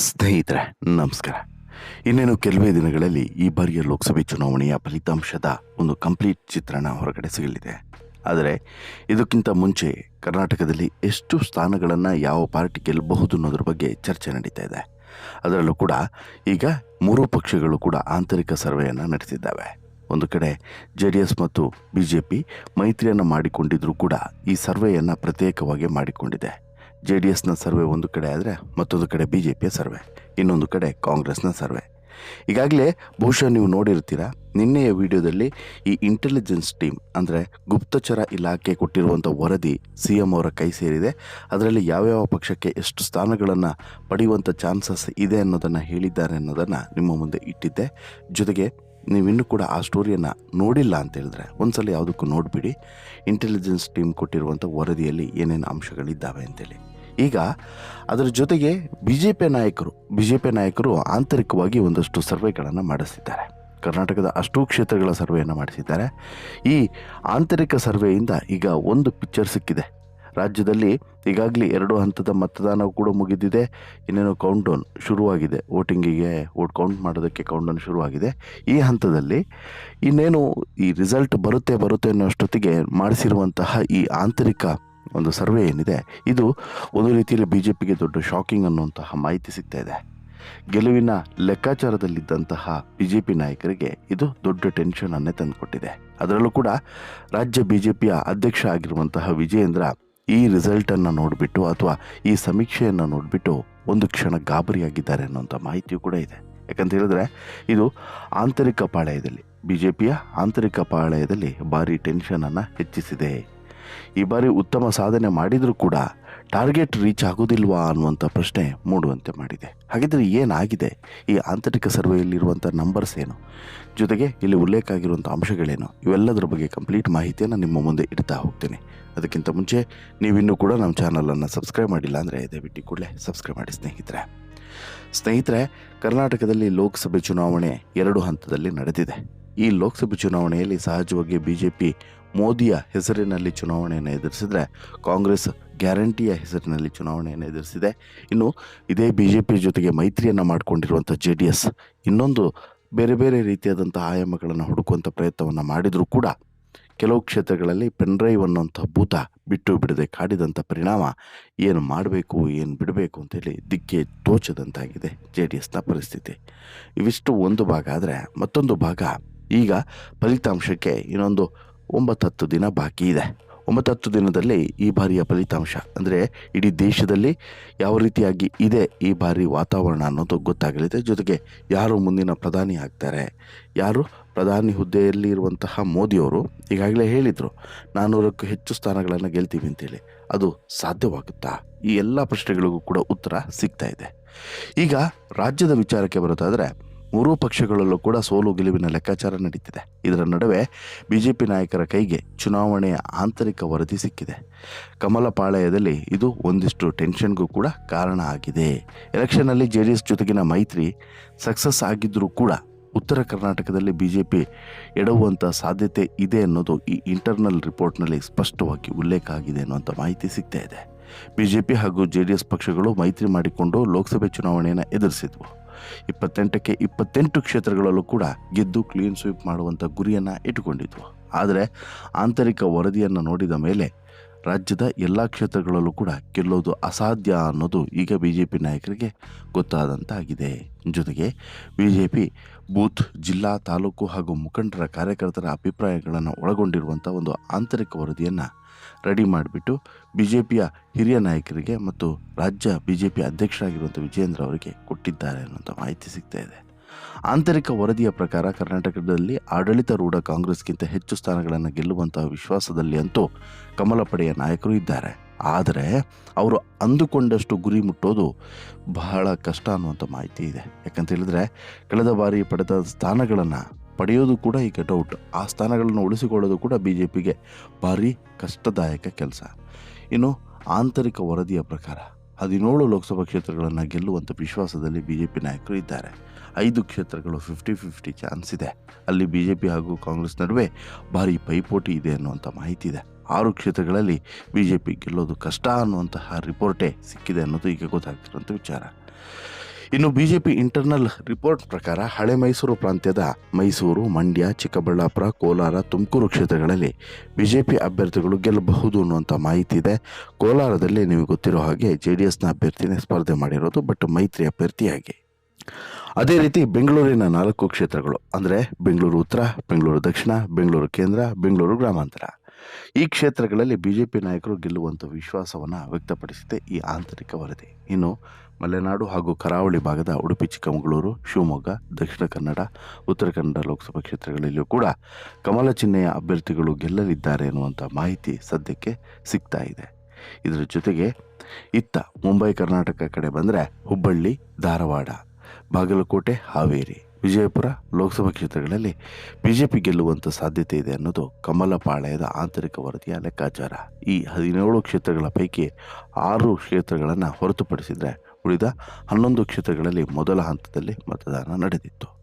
ಸ್ನೇಹಿತರೆ, ನಮಸ್ಕಾರ. ಇನ್ನೇನು ಕೆಲವೇ ದಿನಗಳಲ್ಲಿ ಈ ಬಾರಿಯ ಲೋಕಸಭೆ ಚುನಾವಣೆಯ ಫಲಿತಾಂಶದ ಒಂದು ಕಂಪ್ಲೀಟ್ ಚಿತ್ರಣ ಹೊರಗಡೆ ಸಿಗಲಿದೆ. ಆದರೆ, ಇದಕ್ಕಿಂತ ಮುಂಚೆ ಕರ್ನಾಟಕದಲ್ಲಿ ಎಷ್ಟು ಸ್ಥಾನಗಳನ್ನು ಯಾವ ಪಾರ್ಟಿ ಗೆಲ್ಲಬಹುದು ಅನ್ನೋದ್ರ ಬಗ್ಗೆ ಚರ್ಚೆ ನಡೀತಾ ಇದೆ. ಅದರಲ್ಲೂ ಕೂಡ ಈಗ ಮೂರು ಪಕ್ಷಗಳು ಕೂಡ ಆಂತರಿಕ ಸರ್ವೆಯನ್ನು ನಡೆಸಿದ್ದಾವೆ. ಒಂದು ಕಡೆ ಜೆ ಡಿ ಎಸ್ ಮತ್ತು ಬಿ ಜೆ ಪಿ ಮೈತ್ರಿಯನ್ನು ಮಾಡಿಕೊಂಡಿದ್ರೂ ಕೂಡ ಈ ಸರ್ವೆಯನ್ನು ಪ್ರತ್ಯೇಕವಾಗಿ ಮಾಡಿಕೊಂಡಿದೆ. ಜೆ ಡಿ ಎಸ್ನ ಸರ್ವೆ ಒಂದು ಕಡೆ ಆದರೆ ಮತ್ತೊಂದು ಕಡೆ ಬಿ ಜೆ ಪಿಯ ಸರ್ವೆ, ಇನ್ನೊಂದು ಕಡೆ ಕಾಂಗ್ರೆಸ್ನ ಸರ್ವೆ. ಈಗಾಗಲೇ ಬಹುಶಃ ನೀವು ನೋಡಿರ್ತೀರ, ನಿನ್ನೆಯ ವಿಡಿಯೋದಲ್ಲಿ ಈ ಇಂಟೆಲಿಜೆನ್ಸ್ ಟೀಮ್ ಅಂದರೆ ಗುಪ್ತಚರ ಇಲಾಖೆ ಕೊಟ್ಟಿರುವಂಥ ವರದಿ ಸಿ ಎಂ ಅವರ ಕೈ ಸೇರಿದೆ. ಅದರಲ್ಲಿ ಯಾವ್ಯಾವ ಪಕ್ಷಕ್ಕೆ ಎಷ್ಟು ಸ್ಥಾನಗಳನ್ನು ಪಡೆಯುವಂಥ ಚಾನ್ಸಸ್ ಇದೆ ಅನ್ನೋದನ್ನು ಹೇಳಿದ್ದಾರೆ ಅನ್ನೋದನ್ನು ನಿಮ್ಮ ಮುಂದೆ ಇಟ್ಟಿದ್ದೆ. ಜೊತೆಗೆ ನೀವಿನ್ನೂ ಕೂಡ ಆ ಸ್ಟೋರಿಯನ್ನು ನೋಡಿಲ್ಲ ಅಂತ ಹೇಳಿದ್ರೆ ಒಂದ್ಸಲ ಯಾವುದಕ್ಕೂ ನೋಡಿಬಿಡಿ. ಇಂಟೆಲಿಜೆನ್ಸ್ ಟೀಮ್ ಕೊಟ್ಟಿರುವಂಥ ವರದಿಯಲ್ಲಿ ಏನೇನು ಅಂಶಗಳಿದ್ದಾವೆ ಅಂತೇಳಿ. ಈಗ ಅದರ ಜೊತೆಗೆ ಬಿ ಜೆ ಪಿ ನಾಯಕರು ಬಿ ಜೆ ಪಿ ನಾಯಕರು ಆಂತರಿಕವಾಗಿ ಒಂದಷ್ಟು ಸರ್ವೆಗಳನ್ನು ಮಾಡಿಸಿದ್ದಾರೆ. ಕರ್ನಾಟಕದ ಅಷ್ಟೂ ಕ್ಷೇತ್ರಗಳ ಸರ್ವೆಯನ್ನು ಮಾಡಿಸಿದ್ದಾರೆ. ಈ ಆಂತರಿಕ ಸರ್ವೆಯಿಂದ ಈಗ ಒಂದು ಪಿಕ್ಚರ್ ಸಿಕ್ಕಿದೆ. ರಾಜ್ಯದಲ್ಲಿ ಈಗಾಗಲೇ ಎರಡು ಹಂತದ ಮತದಾನ ಕೂಡ ಮುಗಿದಿದೆ. ಇನ್ನೇನು ಕೌಂಟ್ ಡೌನ್ ಶುರುವಾಗಿದೆ. ವೋಟಿಂಗಿಗೆ ವೋಟ್ ಕೌಂಟ್ ಮಾಡೋದಕ್ಕೆ ಕೌಂಟ್ ಡೌನ್ ಶುರುವಾಗಿದೆ. ಈ ಹಂತದಲ್ಲಿ ಇನ್ನೇನು ಈ ರಿಸಲ್ಟ್ ಬರುತ್ತೆ ಬರುತ್ತೆ ಅನ್ನೋಷ್ಟೊತ್ತಿಗೆ ಮಾಡಿಸಿರುವಂತಹ ಈ ಆಂತರಿಕ ಒಂದು ಸರ್ವೆ ಏನಿದೆ, ಇದು ಒಂದು ರೀತಿಯಲ್ಲಿ ಬಿ ಜೆ ಪಿಗೆ ದೊಡ್ಡ ಶಾಕಿಂಗ್ ಅನ್ನುವಂತಹ ಮಾಹಿತಿ ಸಿಗ್ತಾ ಇದೆ. ಗೆಲುವಿನ ಲೆಕ್ಕಾಚಾರದಲ್ಲಿದ್ದಂತಹ ಬಿ ಜೆ ಪಿ ನಾಯಕರಿಗೆ ಇದು ದೊಡ್ಡ ಟೆನ್ಷನ್ ಅನ್ನೇ ತಂದುಕೊಟ್ಟಿದೆ. ಅದರಲ್ಲೂ ಕೂಡ ರಾಜ್ಯ ಬಿ ಜೆ ಪಿಯ ಅಧ್ಯಕ್ಷ ಆಗಿರುವಂತಹ ವಿಜಯೇಂದ್ರ ಈ ರಿಸಲ್ಟನ್ನು ನೋಡಿಬಿಟ್ಟು ಅಥವಾ ಈ ಸಮೀಕ್ಷೆಯನ್ನು ನೋಡಿಬಿಟ್ಟು ಒಂದು ಕ್ಷಣ ಗಾಬರಿಯಾಗಿದ್ದಾರೆ ಅನ್ನೋಂಥ ಮಾಹಿತಿಯೂ ಕೂಡ ಇದೆ. ಯಾಕಂತ ಹೇಳಿದ್ರೆ, ಇದು ಆಂತರಿಕ ಪಾಳಯದಲ್ಲಿ ಬಿ ಜೆ ಪಿಯ ಆಂತರಿಕ ಪಾಳಯದಲ್ಲಿ ಭಾರಿ ಟೆನ್ಷನನ್ನು ಹೆಚ್ಚಿಸಿದೆ. ಈ ಬಾರಿ ಉತ್ತಮ ಸಾಧನೆ ಮಾಡಿದರೂ ಕೂಡ ಟಾರ್ಗೆಟ್ ರೀಚ್ ಆಗೋದಿಲ್ವಾ ಅನ್ನುವಂಥ ಪ್ರಶ್ನೆ ಮೂಡುವಂತೆ ಮಾಡಿದೆ. ಹಾಗಿದ್ರೆ ಏನಾಗಿದೆ? ಈ ಆಂತರಿಕ ಸರ್ವೆಯಲ್ಲಿರುವಂಥ ನಂಬರ್ಸ್ ಏನು? ಜೊತೆಗೆ ಇಲ್ಲಿ ಉಲ್ಲೇಖ ಆಗಿರುವಂಥ ಅಂಶಗಳೇನು? ಇವೆಲ್ಲದರ ಬಗ್ಗೆ ಕಂಪ್ಲೀಟ್ ಮಾಹಿತಿಯನ್ನು ನಿಮ್ಮ ಮುಂದೆ ಇಡ್ತಾ ಹೋಗ್ತೀನಿ. ಅದಕ್ಕಿಂತ ಮುಂಚೆ ನೀವಿನ್ನೂ ಕೂಡ ನಮ್ಮ ಚಾನಲನ್ನು ಸಬ್ಸ್ಕ್ರೈಬ್ ಮಾಡಿಲ್ಲ ಅಂದರೆ ದಯವಿಟ್ಟು ಕೂಡಲೇ ಸಬ್ಸ್ಕ್ರೈಬ್ ಮಾಡಿ ಸ್ನೇಹಿತರೆ. ಸ್ನೇಹಿತರೆ, ಕರ್ನಾಟಕದಲ್ಲಿ ಲೋಕಸಭೆ ಚುನಾವಣೆ ಎರಡು ಹಂತದಲ್ಲಿ ನಡೆದಿದೆ. ಈ ಲೋಕಸಭೆ ಚುನಾವಣೆಯಲ್ಲಿ ಸಹಜವಾಗಿ ಬಿ ಜೆ ಪಿ ಮೋದಿಯ ಹೆಸರಿನಲ್ಲಿ ಚುನಾವಣೆಯನ್ನು ಎದುರಿಸಿದರೆ ಕಾಂಗ್ರೆಸ್ ಗ್ಯಾರಂಟಿಯ ಹೆಸರಿನಲ್ಲಿ ಚುನಾವಣೆಯನ್ನು ಎದುರಿಸಿದೆ. ಇನ್ನು ಇದೇ ಬಿ ಜೆ ಪಿ ಜೊತೆಗೆ ಮೈತ್ರಿಯನ್ನು ಮಾಡಿಕೊಂಡಿರುವಂಥ ಜೆ ಡಿ ಎಸ್ ಇನ್ನೊಂದು ಬೇರೆ ಬೇರೆ ರೀತಿಯಾದಂಥ ಆಯಾಮಗಳನ್ನು ಹುಡುಕುವಂಥ ಪ್ರಯತ್ನವನ್ನು ಮಾಡಿದರೂ ಕೂಡ ಕೆಲವು ಕ್ಷೇತ್ರಗಳಲ್ಲಿ ಪೆನ್ಡ್ರೈವ್ ಅನ್ನುವಂಥ ಭೂತ ಬಿಟ್ಟು ಬಿಡದೆ ಕಾಡಿದಂಥ ಪರಿಣಾಮ ಏನು ಮಾಡಬೇಕು, ಏನು ಬಿಡಬೇಕು ಅಂತೇಳಿ ದಿಕ್ಕೆ ತೋಚದಂತಾಗಿದೆ ಜೆ ಡಿ ಎಸ್ನ ಪರಿಸ್ಥಿತಿ. ಇವಿಷ್ಟು ಒಂದು ಭಾಗ ಆದರೆ ಮತ್ತೊಂದು ಭಾಗ ಈಗ ಫಲಿತಾಂಶಕ್ಕೆ ಇನ್ನೊಂದು ಒಂಬತ್ತು ಹತ್ತು ದಿನ ಬಾಕಿ ಇದೆ. ಒಂಬತ್ತು ಹತ್ತು ದಿನದಲ್ಲಿ ಈ ಬಾರಿಯ ಫಲಿತಾಂಶ. ಅಂದರೆ ಇಡೀ ದೇಶದಲ್ಲಿ ಯಾವ ರೀತಿಯಾಗಿ ಇದೆ ಈ ಬಾರಿ ವಾತಾವರಣ ಅನ್ನೋದು ಗೊತ್ತಾಗಲಿದೆ. ಜೊತೆಗೆ ಯಾರು ಮುಂದಿನ ಪ್ರಧಾನಿ ಆಗ್ತಾರೆ? ಯಾರು ಪ್ರಧಾನಿ ಹುದ್ದೆಯಲ್ಲಿ ಇರುವಂತಹ ಮೋದಿಯವರು? ಈಗಾಗಲೇ ಹೇಳಿದರು ನಾನ್ನೂರಕ್ಕೂ ಹೆಚ್ಚು ಸ್ಥಾನಗಳನ್ನು ಗೆಲ್ತೀವಿ ಅಂತೇಳಿ. ಅದು ಸಾಧ್ಯವಾಗುತ್ತಾ? ಈ ಎಲ್ಲ ಪ್ರಶ್ನೆಗಳಿಗೂ ಕೂಡ ಉತ್ತರ ಸಿಗ್ತಾ ಇದೆ. ಈಗ ರಾಜ್ಯದ ವಿಚಾರಕ್ಕೆ ಬರೋದಾದರೆ ಮೂರೂ ಪಕ್ಷಗಳಲ್ಲೂ ಕೂಡ ಸೋಲು ಗೆಲುವಿನ ಲೆಕ್ಕಾಚಾರ ನಡೀತಿದೆ. ಇದರ ನಡುವೆ ಬಿಜೆಪಿ ನಾಯಕರ ಕೈಗೆ ಚುನಾವಣೆಯ ಆಂತರಿಕ ವರದಿ ಸಿಕ್ಕಿದೆ. ಕಮಲ ಪಾಳಯದಲ್ಲಿ ಇದು ಒಂದಿಷ್ಟು ಟೆನ್ಷನ್ಗೂ ಕೂಡ ಕಾರಣ ಆಗಿದೆ. ಎಲೆಕ್ಷನ್ನಲ್ಲಿ ಜೆ ಡಿ ಎಸ್ ಜೊತೆಗಿನ ಮೈತ್ರಿ ಸಕ್ಸಸ್ ಆಗಿದ್ದರೂ ಕೂಡ ಉತ್ತರ ಕರ್ನಾಟಕದಲ್ಲಿ ಬಿ ಜೆ ಪಿ ಎಡವುವಂಥ ಸಾಧ್ಯತೆ ಇದೆ ಅನ್ನೋದು ಈ ಇಂಟರ್ನಲ್ ರಿಪೋರ್ಟ್ನಲ್ಲಿ ಸ್ಪಷ್ಟವಾಗಿ ಉಲ್ಲೇಖ ಆಗಿದೆ ಅನ್ನುವಂಥ ಮಾಹಿತಿ ಸಿಗ್ತಾ ಇದೆ. ಬಿ ಹಾಗೂ ಜೆ ಡಿ ಎಸ್ ಪಕ್ಷಗಳು ಮೈತ್ರಿ ಮಾಡಿಕೊಂಡು ಲೋಕಸಭೆ ಚುನಾವಣೆಯನ್ನು ಎದುರಿಸಿದ್ವು. ಇಪ್ಪತ್ತೆಂಟಕ್ಕೆ ಇಪ್ಪತ್ತೆಂಟು ಕ್ಷೇತ್ರಗಳಲ್ಲೂ ಕೂಡ ಗೆದ್ದು ಕ್ಲೀನ್ ಸ್ವೀಪ್ ಮಾಡುವಂಥ ಗುರಿಯನ್ನು ಇಟ್ಟುಕೊಂಡಿದ್ವು ಆದರೆ ಆಂತರಿಕ ವರದಿಯನ್ನು ನೋಡಿದ ಮೇಲೆ ರಾಜ್ಯದ ಎಲ್ಲ ಕ್ಷೇತ್ರಗಳಲ್ಲೂ ಕೂಡ ಗೆಲ್ಲೋದು ಅಸಾಧ್ಯ ಅನ್ನೋದು ಈಗ ಬಿ ಜೆ ಪಿ ನಾಯಕರಿಗೆ ಗೊತ್ತಾದಂತಾಗಿದೆ. ಜೊತೆಗೆ ಬಿ ಜೆ ಪಿ ಬೂತ್, ಜಿಲ್ಲಾ, ತಾಲೂಕು ಹಾಗೂ ಮುಖಂಡರ ಕಾರ್ಯಕರ್ತರ ಅಭಿಪ್ರಾಯಗಳನ್ನು ಒಳಗೊಂಡಿರುವಂಥ ಒಂದು ಆಂತರಿಕ ವರದಿಯನ್ನು ರೆಡಿ ಮಾಡಿಬಿಟ್ಟು ಬಿ ಜೆ ಪಿಯ ಹಿರಿಯ ನಾಯಕರಿಗೆ ಮತ್ತು ರಾಜ್ಯ ಬಿ ಜೆ ಪಿ ಅಧ್ಯಕ್ಷರಾಗಿರುವಂಥ ವಿಜಯೇಂದ್ರ ಅವರಿಗೆ ಕೊಟ್ಟಿದ್ದಾರೆ ಅನ್ನೋಂಥ ಮಾಹಿತಿ ಸಿಗ್ತಾ ಇದೆ. ಆಂತರಿಕ ವರದಿಯ ಪ್ರಕಾರ ಕರ್ನಾಟಕದಲ್ಲಿ ಆಡಳಿತಾರೂಢ ಕಾಂಗ್ರೆಸ್ಗಿಂತ ಹೆಚ್ಚು ಸ್ಥಾನಗಳನ್ನು ಗೆಲ್ಲುವಂತಹ ವಿಶ್ವಾಸದಲ್ಲಿ ಅಂತೂ ಕಮಲ ಪಡೆಯ ನಾಯಕರು ಇದ್ದಾರೆ. ಆದರೆ ಅವರು ಅಂದುಕೊಂಡಷ್ಟು ಗುರಿ ಮುಟ್ಟೋದು ಬಹಳ ಕಷ್ಟ ಅನ್ನುವಂಥ ಮಾಹಿತಿ ಇದೆ. ಯಾಕಂತ ಹೇಳಿದ್ರೆ ಕಳೆದ ಬಾರಿ ಪಡೆದ ಸ್ಥಾನಗಳನ್ನು ಪಡೆಯೋದು ಕೂಡ ಈಗ ಡೌಟ್ ಆ ಸ್ಥಾನಗಳನ್ನು ಉಳಿಸಿಕೊಳ್ಳೋದು ಕೂಡ ಬಿ ಜೆ ಪಿಗೆ ಭಾರಿ ಕಷ್ಟದಾಯಕ ಕೆಲಸ. ಇನ್ನು ಆಂತರಿಕ ವರದಿಯ ಪ್ರಕಾರ ಹದಿನೇಳು ಲೋಕಸಭಾ ಕ್ಷೇತ್ರಗಳನ್ನು ಗೆಲ್ಲುವಂಥ ವಿಶ್ವಾಸದಲ್ಲಿ ಬಿ ಜೆ ಪಿ ನಾಯಕರು ಇದ್ದಾರೆ. ಐದು ಕ್ಷೇತ್ರಗಳು ಫಿಫ್ಟಿ ಫಿಫ್ಟಿ ಚಾನ್ಸ್ ಇದೆ. ಅಲ್ಲಿ ಬಿ ಜೆ ಪಿ ಹಾಗೂ ಕಾಂಗ್ರೆಸ್ ನಡುವೆ ಭಾರಿ ಪೈಪೋಟಿ ಇದೆ ಅನ್ನುವಂಥ ಮಾಹಿತಿ ಇದೆ. ಆರು ಕ್ಷೇತ್ರಗಳಲ್ಲಿ ಬಿ ಜೆ ಪಿ ಗೆಲ್ಲೋದು ಕಷ್ಟ ಅನ್ನುವಂತಹ ರಿಪೋರ್ಟೇ ಸಿಕ್ಕಿದೆ ಅನ್ನೋದು ಈಗ ಗೊತ್ತಾಗ್ತಿರುವಂಥ ವಿಚಾರ. ಇನ್ನು ಬಿಜೆಪಿ ಇಂಟರ್ನಲ್ ರಿಪೋರ್ಟ್ ಪ್ರಕಾರ ಹಳೆ ಮೈಸೂರು ಪ್ರಾಂತ್ಯದ ಮೈಸೂರು, ಮಂಡ್ಯ, ಚಿಕ್ಕಬಳ್ಳಾಪುರ, ಕೋಲಾರ, ತುಮಕೂರು ಕ್ಷೇತ್ರಗಳಲ್ಲಿ ಬಿಜೆಪಿ ಅಭ್ಯರ್ಥಿಗಳು ಗೆಲ್ಲಬಹುದು ಅನ್ನುವಂಥ ಮಾಹಿತಿ ಇದೆ. ಕೋಲಾರದಲ್ಲಿ ನಿಮಗೆ ಗೊತ್ತಿರೋ ಹಾಗೆ ಜೆ ಡಿ ಎಸ್ನ ಅಭ್ಯರ್ಥಿನೇ ಸ್ಪರ್ಧೆ ಮಾಡಿರೋದು ಬಟ್ ಮೈತ್ರಿ ಅಭ್ಯರ್ಥಿಯಾಗಿ ಅದೇ ರೀತಿ ಬೆಂಗಳೂರಿನ ನಾಲ್ಕು ಕ್ಷೇತ್ರಗಳು ಅಂದರೆ ಬೆಂಗಳೂರು ಉತ್ತರ, ಬೆಂಗಳೂರು ದಕ್ಷಿಣ, ಬೆಂಗಳೂರು ಕೇಂದ್ರ, ಬೆಂಗಳೂರು ಗ್ರಾಮಾಂತರ. ಈ ಕ್ಷೇತ್ರಗಳಲ್ಲಿ ಬಿಜೆಪಿ ನಾಯಕರು ಗೆಲ್ಲುವಂಥ ವಿಶ್ವಾಸವನ್ನು ವ್ಯಕ್ತಪಡಿಸಿದೆ ಈ ಆಂತರಿಕ ವರದಿ. ಇನ್ನು ಮಲೆನಾಡು ಹಾಗೂ ಕರಾವಳಿ ಭಾಗದ ಉಡುಪಿ, ಚಿಕ್ಕಮಗಳೂರು, ಶಿವಮೊಗ್ಗ, ದಕ್ಷಿಣ ಕನ್ನಡ, ಉತ್ತರ ಕನ್ನಡ ಲೋಕಸಭಾ ಕ್ಷೇತ್ರಗಳಲ್ಲಿಯೂ ಕೂಡ ಕಮಲ ಚಿಹ್ನೆಯ ಅಭ್ಯರ್ಥಿಗಳು ಗೆಲ್ಲಲಿದ್ದಾರೆ ಎನ್ನುವಂಥ ಮಾಹಿತಿ ಸದ್ಯಕ್ಕೆ ಸಿಗ್ತಾ ಇದೆ. ಇದರ ಜೊತೆಗೆ ಇತ್ತ ಮುಂಬೈ, ಕರ್ನಾಟಕ ಕಡೆ ಬಂದರೆ ಹುಬ್ಬಳ್ಳಿ, ಧಾರವಾಡ, ಬಾಗಲಕೋಟೆ, ಹಾವೇರಿ. ವಿಜಯಪುರ ಲೋಕಸಭಾ ಕ್ಷೇತ್ರಗಳಲ್ಲಿ ಬಿಜೆಪಿ ಗೆಲ್ಲುವಂಥ ಸಾಧ್ಯತೆ ಇದೆ ಅನ್ನೋದು ಕಮಲ ಪಾಳ್ಯದ ಆಂತರಿಕ ವರದಿಯ ಲೆಕ್ಕಾಚಾರ. ಈ ಹದಿನೇಳು ಕ್ಷೇತ್ರಗಳ ಪೈಕಿ ಆರು ಕ್ಷೇತ್ರಗಳನ್ನು ಹೊರತುಪಡಿಸಿದರೆ ಉಳಿದ ಹನ್ನೊಂದು ಕ್ಷೇತ್ರಗಳಲ್ಲಿ ಮೊದಲ ಹಂತದಲ್ಲಿ ಮತದಾನ ನಡೆದಿತ್ತು.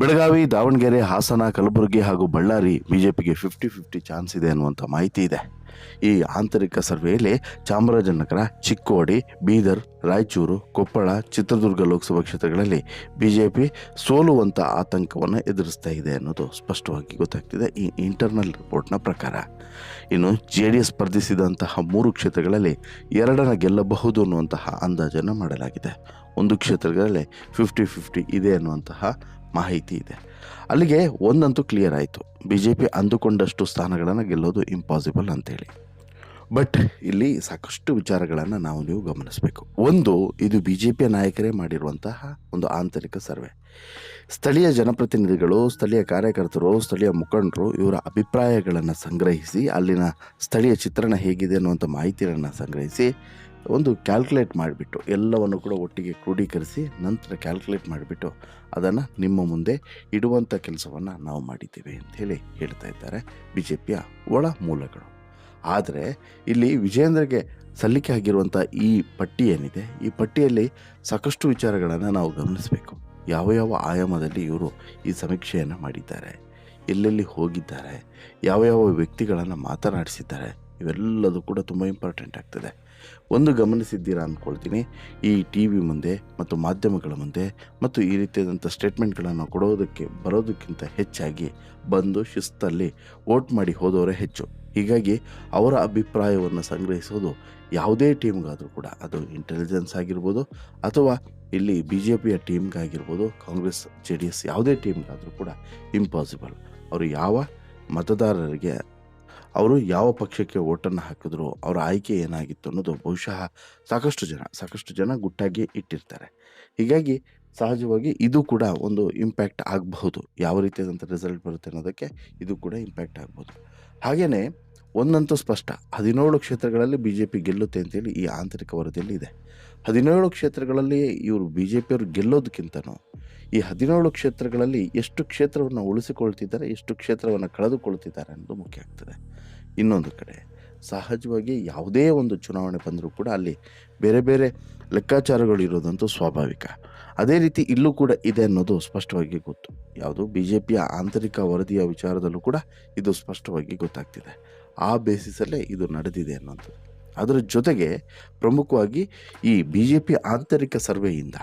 ಬೆಳಗಾವಿ, ದಾವಣಗೆರೆ, ಹಾಸನ, ಕಲಬುರಗಿ ಹಾಗೂ ಬಳ್ಳಾರಿ ಬಿಜೆಪಿಗೆ ಫಿಫ್ಟಿ ಫಿಫ್ಟಿ ಚಾನ್ಸ್ ಇದೆ ಅನ್ನುವಂಥ ಮಾಹಿತಿ ಇದೆ. ಈ ಆಂತರಿಕ ಸರ್ವೆಯಲ್ಲಿ ಚಾಮರಾಜನಗರ, ಚಿಕ್ಕೋಡಿ, ಬೀದರ್, ರಾಯಚೂರು, ಕೊಪ್ಪಳ, ಚಿತ್ರದುರ್ಗ ಲೋಕಸಭಾ ಕ್ಷೇತ್ರಗಳಲ್ಲಿ ಬಿಜೆಪಿ ಸೋಲುವಂಥ ಆತಂಕವನ್ನು ಎದುರಿಸ್ತಾ ಇದೆ ಅನ್ನೋದು ಸ್ಪಷ್ಟವಾಗಿ ಗೊತ್ತಾಗ್ತಿದೆ ಈ ಇಂಟರ್ನಲ್ ರಿಪೋರ್ಟ್ನ ಪ್ರಕಾರ. ಇನ್ನು ಜೆ ಡಿ ಎಸ್ ಸ್ಪರ್ಧಿಸಿದಂತಹ ಮೂರು ಕ್ಷೇತ್ರಗಳಲ್ಲಿ ಎರಡನ್ನ ಗೆಲ್ಲಬಹುದು ಅನ್ನುವಂತಹ ಅಂದಾಜನ್ನು ಮಾಡಲಾಗಿದೆ. ಒಂದು ಕ್ಷೇತ್ರಗಳಲ್ಲಿ ಫಿಫ್ಟಿ ಫಿಫ್ಟಿ ಇದೆ ಅನ್ನುವಂತಹ ಮಾಹಿತಿ ಇದೆ. ಅಲ್ಲಿಗೆ ಒಂದಂತೂ ಕ್ಲಿಯರ್ ಆಯಿತು. ಬಿ ಜೆ ಪಿ ಅಂದುಕೊಂಡಷ್ಟು ಸ್ಥಾನಗಳನ್ನು ಗೆಲ್ಲೋದು ಇಂಪಾಸಿಬಲ್ ಅಂತೇಳಿ. ಬಟ್ ಇಲ್ಲಿ ಸಾಕಷ್ಟು ವಿಚಾರಗಳನ್ನು ನಾವು ನೀವು ಗಮನಿಸಬೇಕು. ಒಂದು, ಇದು ಬಿ ಜೆ ಪಿಯ ನಾಯಕರೇ ಮಾಡಿರುವಂತಹ ಒಂದು ಆಂತರಿಕ ಸರ್ವೆ. ಸ್ಥಳೀಯ ಜನಪ್ರತಿನಿಧಿಗಳು, ಸ್ಥಳೀಯ ಕಾರ್ಯಕರ್ತರು, ಸ್ಥಳೀಯ ಮುಖಂಡರು ಇವರ ಅಭಿಪ್ರಾಯಗಳನ್ನು ಸಂಗ್ರಹಿಸಿ, ಅಲ್ಲಿನ ಸ್ಥಳೀಯ ಚಿತ್ರಣ ಹೇಗಿದೆ ಅನ್ನುವಂಥ ಮಾಹಿತಿಯನ್ನು ಸಂಗ್ರಹಿಸಿ ಒಂದು ಕ್ಯಾಲ್ಕುಲೇಟ್ ಮಾಡಿಬಿಟ್ಟು ಎಲ್ಲವನ್ನು ಕೂಡ ಒಟ್ಟಿಗೆ ಕ್ರೋಢೀಕರಿಸಿ ನಂತರ ಕ್ಯಾಲ್ಕುಲೇಟ್ ಮಾಡಿಬಿಟ್ಟು ಅದನ್ನು ನಿಮ್ಮ ಮುಂದೆ ಇಡುವಂಥ ಕೆಲಸವನ್ನು ನಾವು ಮಾಡಿದ್ದೇವೆ ಅಂತ ಹೇಳಿ ಹೇಳ್ತಾ ಇದ್ದಾರೆ ಬಿ ಜೆ ಪಿಯ ಒಳ ಮೂಲಗಳು. ಆದರೆ ಇಲ್ಲಿ ವಿಜೇಂದ್ರಗೆ ಸಲ್ಲಿಕೆ ಆಗಿರುವಂಥ ಈ ಪಟ್ಟಿ ಏನಿದೆ, ಈ ಪಟ್ಟಿಯಲ್ಲಿ ಸಾಕಷ್ಟು ವಿಚಾರಗಳನ್ನು ನಾವು ಗಮನಿಸಬೇಕು. ಯಾವ ಯಾವ ಆಯಾಮದಲ್ಲಿ ಇವರು ಈ ಸಮೀಕ್ಷೆಯನ್ನು ಮಾಡಿದ್ದಾರೆ, ಎಲ್ಲೆಲ್ಲಿ ಹೋಗಿದ್ದಾರೆ, ಯಾವ ಯಾವ ವ್ಯಕ್ತಿಗಳನ್ನು ಮಾತನಾಡಿಸಿದ್ದಾರೆ, ಇವೆಲ್ಲದೂ ಕೂಡ ತುಂಬ ಇಂಪಾರ್ಟೆಂಟ್ ಆಗ್ತದೆ. ಒಂದು ಗಮನಿಸಿದ್ದೀರಾ ಅಂದ್ಕೊಳ್ತೀನಿ. ಈ ಟಿ ವಿ ಮುಂದೆ ಮತ್ತು ಮಾಧ್ಯಮಗಳ ಮುಂದೆ ಮತ್ತು ಈ ರೀತಿಯಾದಂಥ ಸ್ಟೇಟ್ಮೆಂಟ್ಗಳನ್ನು ಕೊಡೋದಕ್ಕೆ, ಬರೋದಕ್ಕಿಂತ ಹೆಚ್ಚಾಗಿ ಬಂದು ಶಿಸ್ತಲ್ಲಿ ವೋಟ್ ಮಾಡಿ ಹೋದವರೇ ಹೆಚ್ಚು. ಹೀಗಾಗಿ ಅವರ ಅಭಿಪ್ರಾಯವನ್ನು ಸಂಗ್ರಹಿಸೋದು ಯಾವುದೇ ಟೀಮ್ಗಾದರೂ ಕೂಡ ಅದು ಇಂಟೆಲಿಜೆನ್ಸ್ ಆಗಿರ್ಬೋದು ಅಥವಾ ಇಲ್ಲಿ ಬಿ ಜೆ ಪಿಯ ಟೀಮ್ಗಾಗಿರ್ಬೋದು, ಕಾಂಗ್ರೆಸ್, ಜೆ ಡಿ ಎಸ್ ಯಾವುದೇ ಟೀಮ್ಗಾದರೂ ಕೂಡ ಇಂಪಾಸಿಬಲ್ ಅವರು ಯಾವ ಮತದಾರರಿಗೆ ಅವರು ಯಾವ ಪಕ್ಷಕ್ಕೆ ಓಟನ್ನು ಹಾಕಿದ್ರು, ಅವರ ಆಯ್ಕೆ ಏನಾಗಿತ್ತು ಅನ್ನೋದು ಬಹುಶಃ ಸಾಕಷ್ಟು ಜನ ಸಾಕಷ್ಟು ಜನ ಗುಟ್ಟಾಗಿ ಇಟ್ಟಿರ್ತಾರೆ. ಹೀಗಾಗಿ ಸಹಜವಾಗಿ ಇದು ಕೂಡ ಒಂದು ಇಂಪ್ಯಾಕ್ಟ್ ಆಗಬಹುದು. ಯಾವ ರೀತಿಯಾದಂಥ ರಿಸಲ್ಟ್ ಬರುತ್ತೆ ಅನ್ನೋದಕ್ಕೆ ಇದು ಕೂಡ ಇಂಪ್ಯಾಕ್ಟ್ ಆಗ್ಬೋದು ಹಾಗೆಯೇ ಒಂದಂತೂ ಸ್ಪಷ್ಟ, ಹದಿನೇಳು ಕ್ಷೇತ್ರಗಳಲ್ಲಿ ಬಿ ಜೆ ಪಿ ಗೆಲ್ಲುತ್ತೆ ಅಂತೇಳಿ ಈ ಆಂತರಿಕ ವರದಿಯಲ್ಲಿ ಇದೆ. ಹದಿನೇಳು ಕ್ಷೇತ್ರಗಳಲ್ಲಿ ಇವರು ಬಿ ಜೆ ಪಿಯವರು ಗೆಲ್ಲೋದಕ್ಕಿಂತನೂ ಈ ಹದಿನೇಳು ಕ್ಷೇತ್ರಗಳಲ್ಲಿ ಎಷ್ಟು ಕ್ಷೇತ್ರವನ್ನು ಉಳಿಸಿಕೊಳ್ತಿದ್ದಾರೆ, ಎಷ್ಟು ಕ್ಷೇತ್ರವನ್ನು ಕಳೆದುಕೊಳ್ತಿದ್ದಾರೆ ಅನ್ನೋದು ಮುಖ್ಯ ಆಗ್ತದೆ. ಇನ್ನೊಂದು ಕಡೆ, ಸಹಜವಾಗಿ ಯಾವುದೇ ಒಂದು ಚುನಾವಣೆ ಬಂದರೂ ಕೂಡ ಅಲ್ಲಿ ಬೇರೆ ಬೇರೆ ಲೆಕ್ಕಾಚಾರಗಳು ಇರೋದಂತೂ ಸ್ವಾಭಾವಿಕ. ಅದೇ ರೀತಿ ಇಲ್ಲೂ ಕೂಡ ಇದೆ ಅನ್ನೋದು ಸ್ಪಷ್ಟವಾಗಿ ಗೊತ್ತು. ಯಾವುದು ಬಿ ಜೆ ಪಿಯ ಆಂತರಿಕ ವರದಿಯ ವಿಚಾರದಲ್ಲೂ ಕೂಡ ಇದು ಸ್ಪಷ್ಟವಾಗಿ ಗೊತ್ತಾಗ್ತಿದೆ. ಆ ಬೇಸಿಸಲ್ಲೇ ಇದು ನಡೆದಿದೆ ಅನ್ನೋಂಥದ್ದು ಅದರ ಜೊತೆಗೆ ಪ್ರಮುಖವಾಗಿ ಈ ಬಿ ಜೆ ಪಿ ಆಂತರಿಕ ಸರ್ವೆಯಿಂದ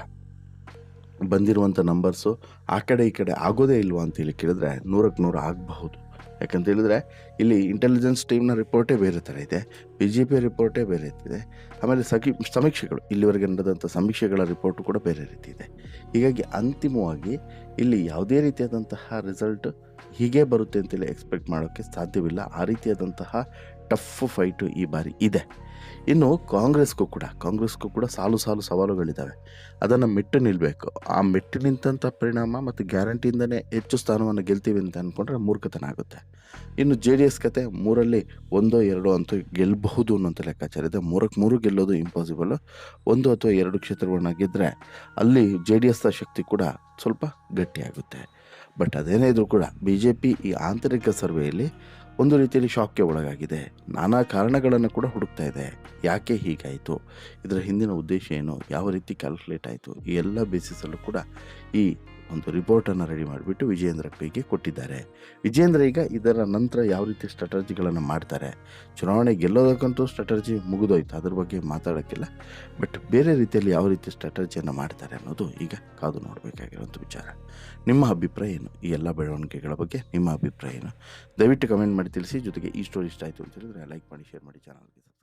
ಬಂದಿರುವಂಥ ನಂಬರ್ಸು ಆ ಕಡೆ ಈ ಕಡೆ ಆಗೋದೇ ಇಲ್ವಾ ಅಂತೇಳಿ ಕೇಳಿದ್ರೆ ನೂರಕ್ಕೆ ನೂರು ಆಗಬಹುದು. ಯಾಕಂತ ಹೇಳಿದ್ರೆ ಇಲ್ಲಿ ಇಂಟೆಲಿಜೆನ್ಸ್ ಟೀಮ್ನ ರಿಪೋರ್ಟೇ ಬೇರೆ ಥರ ಇದೆ ಬಿ ಜೆ ಪಿ ರಿಪೋರ್ಟೇ ಬೇರೆ ಇದೆ. ಆಮೇಲೆ ಸಖಿ ಸಮೀಕ್ಷೆಗಳು, ಇಲ್ಲಿವರೆಗೆ ನಡೆದಂಥ ಸಮೀಕ್ಷೆಗಳ ರಿಪೋರ್ಟು ಕೂಡ ಬೇರೆ ರೀತಿ ಇದೆ. ಹೀಗಾಗಿ ಅಂತಿಮವಾಗಿ ಇಲ್ಲಿ ಯಾವುದೇ ರೀತಿಯಾದಂತಹ ರಿಸಲ್ಟ್ ಹೀಗೆ ಬರುತ್ತೆ ಅಂತೇಳಿ ಎಕ್ಸ್ಪೆಕ್ಟ್ ಮಾಡೋಕ್ಕೆ ಸಾಧ್ಯವಿಲ್ಲ. ಆ ರೀತಿಯಾದಂತಹ ಟಫ್ ಫೈಟು ಈ ಬಾರಿ ಇದೆ. ಇನ್ನು ಕಾಂಗ್ರೆಸ್ಗೂ ಕೂಡ ಕಾಂಗ್ರೆಸ್ಗೂ ಕೂಡ ಸಾಲು ಸಾಲು ಸವಾಲುಗಳಿದ್ದಾವೆ ಅದನ್ನು ಮೆಟ್ಟು ನಿಲ್ಲಬೇಕು ಆ ಮೆಟ್ಟು ನಿಂತಂಥ ಪರಿಣಾಮ ಮತ್ತು ಗ್ಯಾರಂಟಿಯಿಂದನೇ ಹೆಚ್ಚು ಸ್ಥಾನವನ್ನು ಗೆಲ್ತೀವಿ ಅಂತ ಅಂದ್ಕೊಂಡ್ರೆ ಮೂರ್ಖತನ ಆಗುತ್ತೆ. ಇನ್ನು ಜೆ ಡಿ ಎಸ್ ಕತೆ ಮೂರಲ್ಲಿ ಒಂದೋ ಎರಡೋ ಅಂತೂ ಗೆಲ್ಲಬಹುದು ಅನ್ನೋಂಥ ಲೆಕ್ಕಾಚಾರ ಇದೆ. ಮೂರಕ್ಕೆ ಮೂರು ಗೆಲ್ಲೋದು ಇಂಪಾಸಿಬಲ್ ಒಂದು ಅಥವಾ ಎರಡು ಕ್ಷೇತ್ರಗಳನ್ನ ಗೆದ್ದರೆ ಅಲ್ಲಿ ಜೆ ಡಿ ಎಸ್ನ ಶಕ್ತಿ ಕೂಡ ಸ್ವಲ್ಪ ಗಟ್ಟಿಯಾಗುತ್ತೆ. ಬಟ್ ಅದೇನೇ ಇದ್ರೂ ಕೂಡ ಬಿ ಜೆ ಪಿ ಈ ಆಂತರಿಕ ಸರ್ವೆಯಲ್ಲಿ ಒಂದು ರೀತಿಯಲ್ಲಿ ಶಾಕ್ಗೆ ಒಳಗಾಗಿದೆ. ನಾನಾ ಕಾರಣಗಳನ್ನು ಕೂಡ ಹುಡುಕ್ತಾ ಇದೆ. ಯಾಕೆ ಹೀಗಾಯಿತು? ಇದರ ಹಿಂದಿನ ಉದ್ದೇಶ ಏನು? ಯಾವ ರೀತಿ ಕ್ಯಾಲ್ಕುಲೇಟ್ ಆಯಿತು? ಈ ಎಲ್ಲ ಬೇಸಿಸಲ್ಲೂ ಕೂಡ ಈ ಒಂದು ರಿಪೋರ್ಟನ್ನು ರೆಡಿ ಮಾಡಿಬಿಟ್ಟು ವಿಜಯೇಂದ್ರ ಕೈಗೆ ಕೊಟ್ಟಿದ್ದಾರೆ. ವಿಜಯೇಂದ್ರ ಈಗ ಇದರ ನಂತರ ಯಾವ ರೀತಿ ಸ್ಟ್ರಾಟಜಿಗಳನ್ನು ಮಾಡ್ತಾರೆ? ಚುನಾವಣೆ ಗೆಲ್ಲೋದಕ್ಕಂತೂ ಸ್ಟ್ರಾಟಜಿ ಮುಗಿದೋಯ್ತು, ಅದ್ರ ಬಗ್ಗೆ ಮಾತಾಡೋಕ್ಕಿಲ್ಲ. ಬಟ್ ಬೇರೆ ರೀತಿಯಲ್ಲಿ ಯಾವ ರೀತಿ ಸ್ಟ್ರಾಟಜಿಯನ್ನು ಮಾಡ್ತಾರೆ ಅನ್ನೋದು ಈಗ ಕಾದು ನೋಡಬೇಕಾಗಿರುವಂಥ ವಿಚಾರ. ನಿಮ್ಮ ಅಭಿಪ್ರಾಯ ಏನು? ಈ ಎಲ್ಲ ಬೆಳವಣಿಗೆಗಳ ಬಗ್ಗೆ ನಿಮ್ಮ ಅಭಿಪ್ರಾಯ ಏನು? ದಯವಿಟ್ಟು ಕಮೆಂಟ್ ಮಾಡಿ ತಿಳಿಸಿ, ಜೊತೆಗೆ ಈ ಸ್ಟೋರಿ ಇಷ್ಟ ಆಯಿತು ಅಂತ ಹೇಳಿದ್ರೆ ಲೈಕ್ ಮಾಡಿ ಶೇರ್ ಮಾಡಿ ಚಾನಲ್ಗೆ